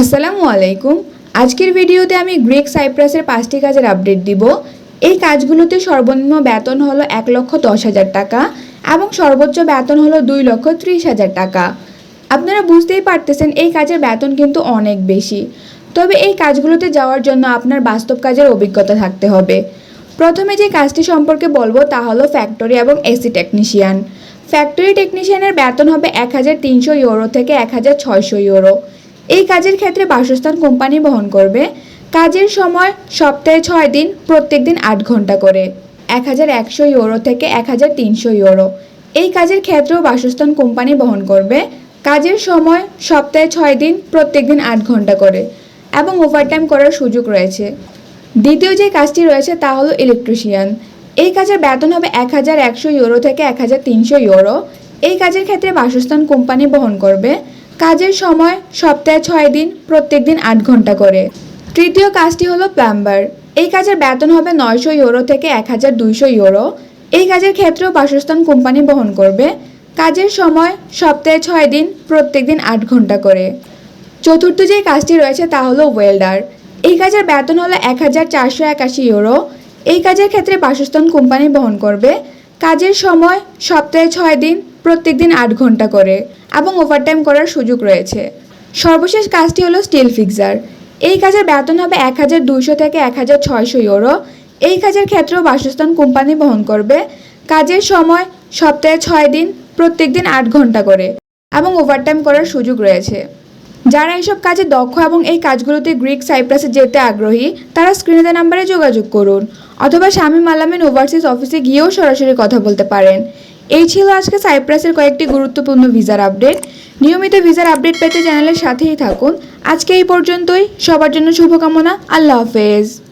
আসসালামু আলাইকুম। আজকের ভিডিওতে আমি গ্রিক সাইপ্রাসের পাঁচটি কাজের আপডেট দিব। এই কাজগুলোতে সর্বনিম্ন বেতন হলো এক লক্ষ দশ হাজার টাকা এবং সর্বোচ্চ বেতন হলো দুই লক্ষ ত্রিশ হাজার টাকা। আপনারা বুঝতেই পারতেছেন এই কাজের বেতন কিন্তু অনেক বেশি। তবে এই কাজগুলোতে যাওয়ার জন্য আপনার বাস্তব কাজের অভিজ্ঞতা থাকতে হবে। প্রথমে যে কাজটি সম্পর্কে বলব তা হলো ফ্যাক্টরি এবং এসি টেকনিশিয়ান ফ্যাক্টরি টেকনিশিয়ানের বেতন হবে এক হাজার তিনশো ইউরো থেকে এক হাজার ছয়শো ইউরো। এই কাজের ক্ষেত্রে বাসস্থান কোম্পানি বহন করবে। কাজের সময় সপ্তাহে ছয় দিন, প্রত্যেক দিন আট ঘণ্টা করে। এক হাজার একশো ইউরো থেকে এক হাজার তিনশো ইউরো। এই কাজের ক্ষেত্রেও বাসস্থান কোম্পানি বহন করবে। কাজের সময় সপ্তাহে ছয় দিন, প্রত্যেক দিন আট ঘণ্টা করে এবং ওভারটাইম করার সুযোগ রয়েছে। দ্বিতীয় যে কাজটি রয়েছে তা হলো ইলেকট্রিশিয়ান এই কাজের বেতন হবে এক হাজার একশো ইউরো থেকে এক হাজার তিনশো ইউরো। এই কাজের ক্ষেত্রে বাসস্থান কোম্পানি বহন করবে। কাজের সময় সপ্তাহে ছয় দিন, প্রত্যেক দিন আট ঘণ্টা করে। তৃতীয় কাজটি হলো প্লাম্বার। এই কাজের বেতন হবে নয়শো ইউরো থেকে এক হাজার দুইশো ইউরো। এই কাজের ক্ষেত্রেও বাসস্থান কোম্পানি বহন করবে। কাজের সময় সপ্তাহে ছয় দিন, প্রত্যেক দিন আট ঘণ্টা করে। চতুর্থ যে কাজটি রয়েছে তা হলো ওয়েল্ডার। এই কাজের বেতন হলো এক হাজার চারশো একাশি ইউরো। এই কাজের ক্ষেত্রে বাসস্থান কোম্পানি বহন করবে। কাজের সময় সপ্তাহে ছয় দিন প্রত্যেক দিন আট ঘণ্টা করে এবং ওভারটাইম করার সুযোগ রয়েছে। সর্বশেষ কাজটি হলো স্টিল ফিক্সার এই কাজের বেতন হবে এক হাজার দুইশো থেকে এক হাজার ছয়শো ইউরো এই কাজের ক্ষেত্রেও বাসস্থান কোম্পানি বহন করবে। কাজের সময় সপ্তাহে ছয় দিন প্রত্যেক দিন আট ঘণ্টা করে এবং ওভারটাইম করার সুযোগ রয়েছে। যারা এইসব কাজে দক্ষ এবং এই কাজগুলোতে গ্রিক, সাইপ্রাসে যেতে আগ্রহী, তারা স্ক্রিনে দেওয়া নাম্বারে যোগাযোগ করুন অথবা স্বামী মালামেন ওভারসিজ অফিসে গিয়েও সরাসরি কথা বলতে পারেন। এই ছিল আজকে সাইপ্রাসের কয়েকটি গুরুত্বপূর্ণ ভিসার আপডেট। নিয়মিত ভিসার আপডেট পেতে চ্যানেলের সাথেই থাকুন। আজকে এই পর্যন্তই। সবার জন্য শুভকামনা। আল্লাহ হাফেজ।